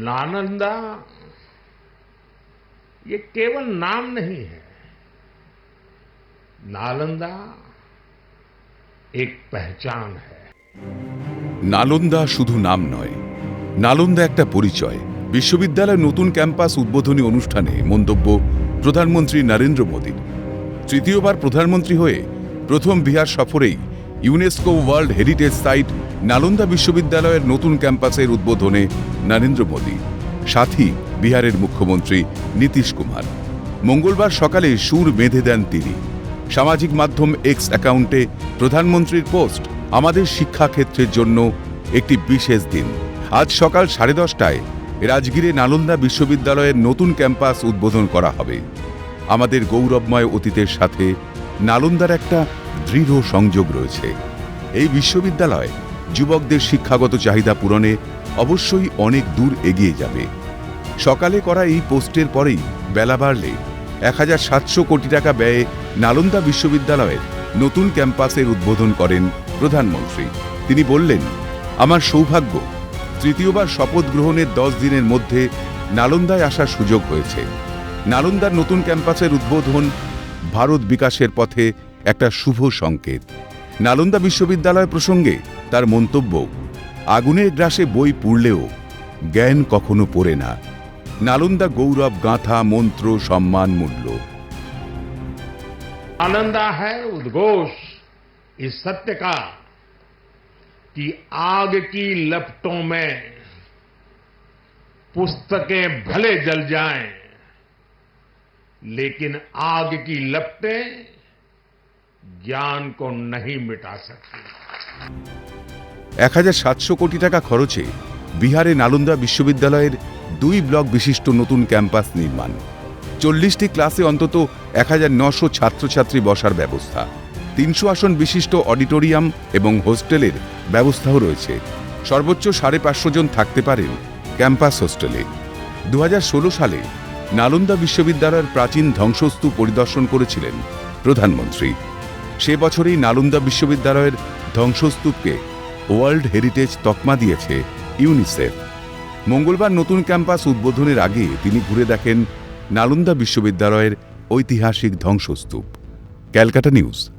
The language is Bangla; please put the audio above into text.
नालंदा ये केवल नाम नहीं है नालंदा एक पहचान है নালন্দা শুধু নাম নয় নালন্দা একটা পরিচয় বিশ্ববিদ্যালয়ের নতুন ক্যাম্পাস উদ্বোধনী অনুষ্ঠানে মন্তব্য প্রধানমন্ত্রী নরেন্দ্র মোদীর তৃতীয়বার প্রধানমন্ত্রী হয়ে প্রথম Bihar সফরেই UNESCO world heritage site Nalanda বিশ্ববিদ্যালয়ের নতুন ক্যাম্পাসের উদ্বোধনে নরেন্দ্র মোদী। সাথী, বিহারের মুখ্যমন্ত্রী নীতিশ কুমার। মঙ্গলবার সকালে সুর বেঁধে দেন তিনি। সামাজিক মাধ্যম এক্স অ্যাকাউন্টে প্রধানমন্ত্রীর পোস্ট, আমাদের শিক্ষাক্ষেত্রের জন্য একটি বিশেষ দিন। আজ সকাল সাড়ে দশটায় রাজগীরে নালন্দা বিশ্ববিদ্যালয়ের নতুন ক্যাম্পাস উদ্বোধন করা হবে। আমাদের গৌরবময় অতীতের সাথে নালন্দার একটা দৃঢ় সংযোগ রয়েছে। এই বিশ্ববিদ্যালয় যুবকদের শিক্ষাগত চাহিদা পূরণে অবশ্যই অনেক দূর এগিয়ে যাবে। সকালে করা এই পোস্টের পরেই বেলা বাড়লে এক হাজার সাতশো কোটি টাকা ব্যয়ে নালন্দা বিশ্ববিদ্যালয়ের নতুন ক্যাম্পাসের উদ্বোধন করেন প্রধানমন্ত্রী। তিনি বললেন, আমার সৌভাগ্য, তৃতীয়বার শপথ গ্রহণের দশ দিনের মধ্যে নালন্দায় আসার সুযোগ হয়েছে। নালন্দার নতুন ক্যাম্পাসের উদ্বোধন ভারত বিকাশের পথে একটা শুভ সংকেত নালন্দা বিশ্ববিদ্যালয় প্রসঙ্গে তার মন্তব্য আগুনের গ্রাসে বই পুড়লেও জ্ঞান কখনো পড়ে না নালন্দা গৌরব গাঁথা মন্ত্র সম্মান মূল্য आनंदा है उद्घोष इस सत्य का कि आग की लपटों में पुस्तकें भले जल जाएं, लेकिन आग की लपटें ज्ञान को नहीं मिटा सकती এক হাজার সাতশো কোটি টাকা খরচে বিহারে নালন্দা বিশ্ববিদ্যালয়ের দুই ব্লক বিশিষ্ট নতুন ক্যাম্পাস নির্মাণ চল্লিশটি ক্লাসে অন্তত এক হাজার নশো ছাত্রছাত্রী বসার ব্যবস্থা তিনশো আসন বিশিষ্ট অডিটোরিয়াম এবং হোস্টেলের ব্যবস্থাও রয়েছে সর্বোচ্চ সাড়ে পাঁচশো জন থাকতে পারেন ক্যাম্পাস হোস্টেলে দু সালে নালন্দা বিশ্ববিদ্যালয়ের প্রাচীন ধ্বংসস্তূপ পরিদর্শন করেছিলেন প্রধানমন্ত্রী সে বছরই নালন্দা বিশ্ববিদ্যালয়ের ধ্বংসস্তূপকে ওয়ার্ল্ড হেরিটেজ তকমা দিয়েছে ইউনিসেফ। মঙ্গলবার নতুন ক্যাম্পাস উদ্বোধনের আগে তিনি ঘুরে দেখেন নালন্দা বিশ্ববিদ্যালয়ের ঐতিহাসিক ধ্বংসস্তূপ। Calcutta news.